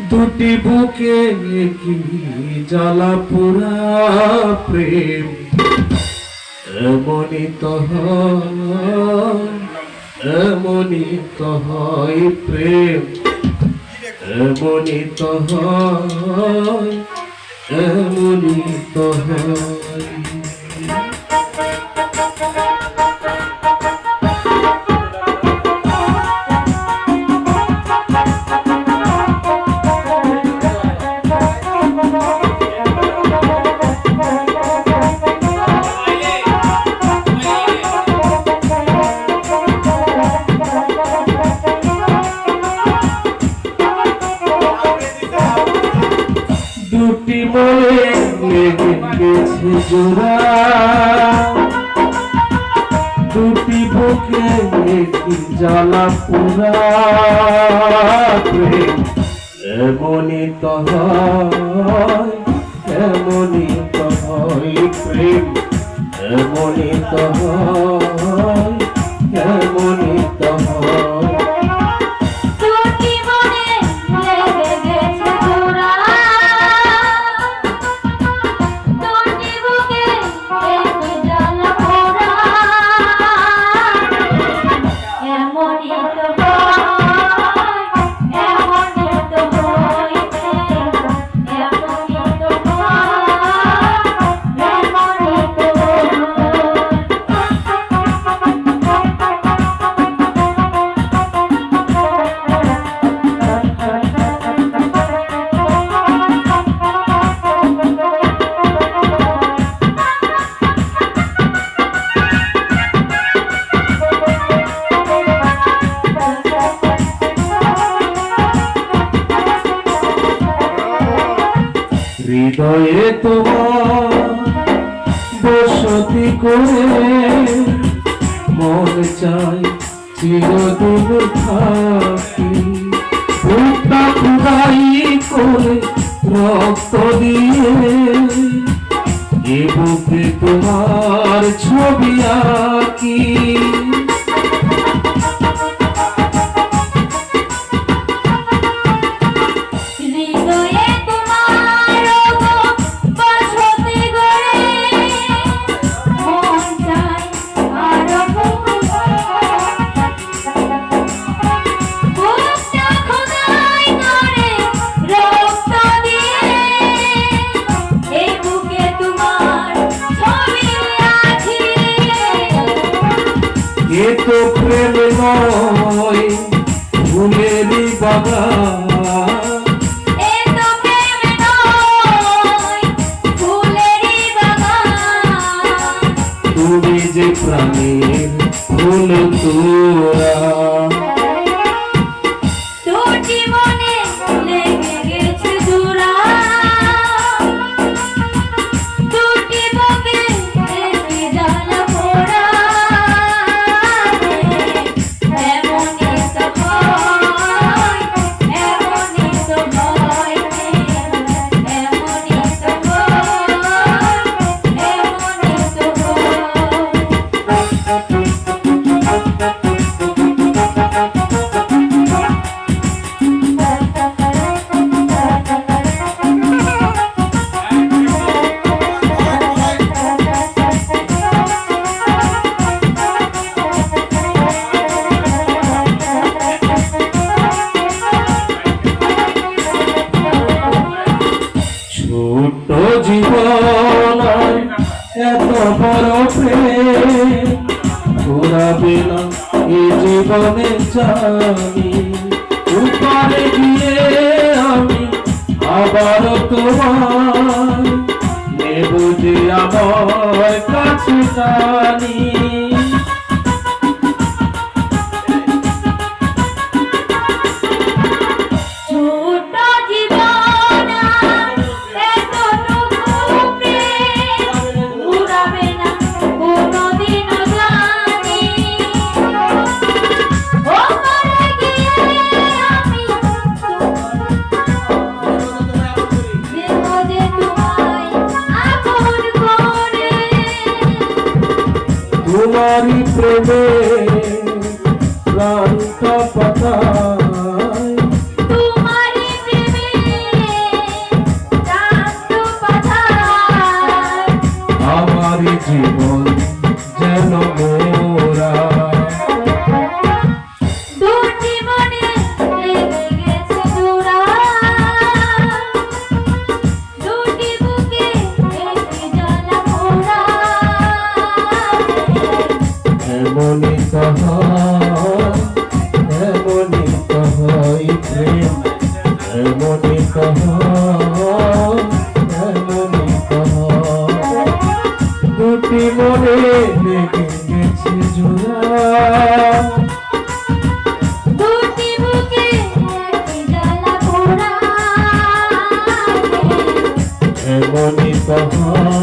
দুটি বুকে কি জ্বালা পুরা প্রেম। এমনই তো এমনি তো হয় প্রেম। এমনই তো হয়, এমনই তো হয়। দুটি মনে লেগে গেছে জোড়া। দুটি বুকে একটি জ্বালা প্রেম এমনই তো হয়, এমনই তো হয় প্রেম এমনই তো হয়। হৃদয়ে তোমার বসতি করে মন চাই চিরদিন থাকি। বুকটা খুদাই করে রক্ত দিয়ে, এ বুকে তোমার ছবি আঁকি। এ তো প্রেম নয় ফুলেরই বাগান। তুমি যে প্রাণীর ফুল তোরা হয় জানি উপরে গিয়ে আমি আবার তোমার নেব যে আমার কাছে জানি তোমারই মনে লেগে গেছে জোড়া এমনই কহন